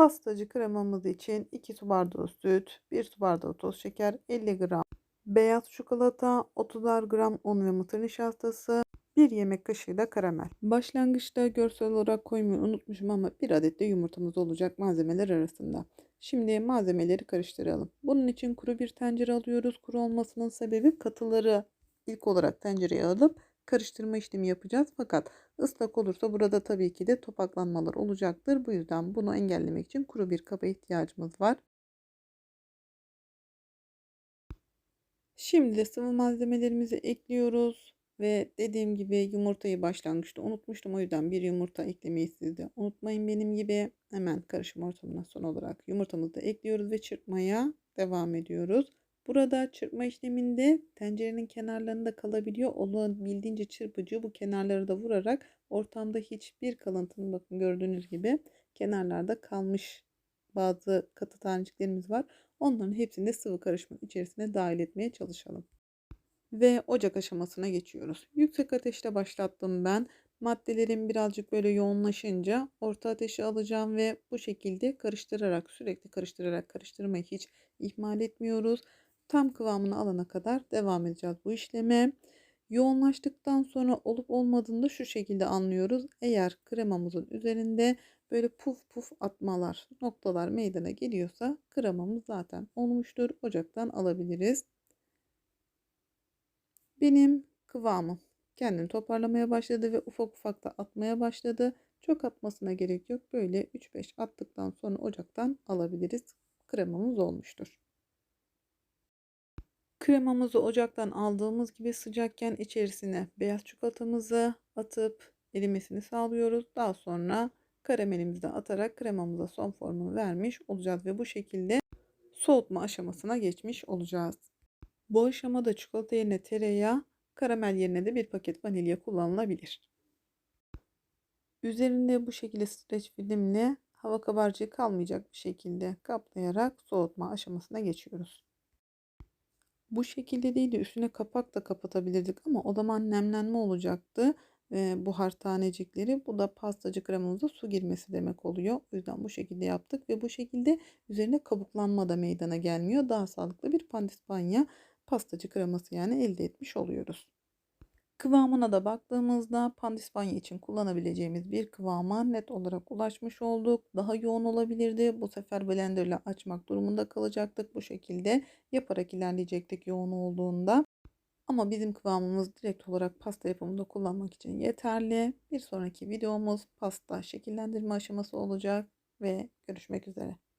Pastacı kremamız için 2 su bardağı süt, 1 su bardağı toz şeker, 50 gram beyaz çikolata, 30'ar gram un ve mısır nişastası, 1 yemek kaşığı da karamel. Başlangıçta görsel olarak koymayı unutmuşum ama bir adet de yumurtamız olacak malzemeler arasında. Şimdi malzemeleri karıştıralım. Bunun için kuru bir tencere alıyoruz. Kuru olmasının sebebi katıları ilk olarak tencereye alıp karıştırma işlemi yapacağız. Fakat ıslak olursa burada tabii ki de topaklanmalar olacaktır. Bu yüzden bunu engellemek için kuru bir kaba ihtiyacımız var. Şimdi de sıvı malzemelerimizi ekliyoruz. Ve dediğim gibi yumurtayı başlangıçta unutmuştum. O yüzden bir yumurta eklemeyi siz de unutmayın benim gibi. Hemen karışım ortamına son olarak yumurtamızı da ekliyoruz ve çırpmaya devam ediyoruz. Burada çırpma işleminde tencerenin kenarlarında kalabiliyor. Olabildiğince çırpıcı bu kenarları da vurarak ortamda hiçbir kalıntının bakın gördüğünüz gibi kenarlarda kalmış bazı katı taneciklerimiz var. Onların hepsini de sıvı karışımın içerisine dahil etmeye çalışalım. Ve ocak aşamasına geçiyoruz. Yüksek ateşte başlattım ben. Maddelerim birazcık böyle yoğunlaşınca orta ateşe alacağım ve bu şekilde karıştırarak sürekli karıştırarak karıştırmayı hiç ihmal etmiyoruz. Tam kıvamını alana kadar devam edeceğiz bu işleme. Yoğunlaştıktan sonra olup olmadığını da şu şekilde anlıyoruz. Eğer kremamızın üzerinde böyle puf puf atmalar, noktalar meydana geliyorsa kremamız zaten olmuştur. Ocaktan alabiliriz. Benim kıvamım kendini toparlamaya başladı ve ufak ufak da atmaya başladı. Çok atmasına gerek yok. Böyle 3-5 attıktan sonra ocaktan alabiliriz. Kremamız olmuştur. Kremamızı ocaktan aldığımız gibi sıcakken içerisine beyaz çikolatamızı atıp erimesini sağlıyoruz. Daha sonra karamelimizi de atarak kremamıza son formunu vermiş olacağız ve bu şekilde soğutma aşamasına geçmiş olacağız. Bu aşamada çikolata yerine tereyağı, karamel yerine de bir paket vanilya kullanılabilir. Üzerinde bu şekilde streç filmle hava kabarcığı kalmayacak bir şekilde kaplayarak soğutma aşamasına geçiyoruz. Bu şekilde değil de üstüne kapak da kapatabilirdik ama o zaman nemlenme olacaktı e, buhar tanecikleri. Bu da pastacı kremamıza su girmesi demek oluyor. O yüzden bu şekilde yaptık ve bu şekilde üzerine kabuklanma da meydana gelmiyor. Daha sağlıklı bir pandispanya pastacı kreması yani elde etmiş oluyoruz. Kıvamına da baktığımızda pandispanya için kullanabileceğimiz bir kıvama net olarak ulaşmış olduk. Daha yoğun olabilirdi. Bu sefer blender ile açmak durumunda kalacaktık. Bu şekilde yaparak ilerleyecektik yoğun olduğunda. Ama bizim kıvamımız direkt olarak pasta yapımında kullanmak için yeterli. Bir sonraki videomuz pasta şekillendirme aşaması olacak ve görüşmek üzere.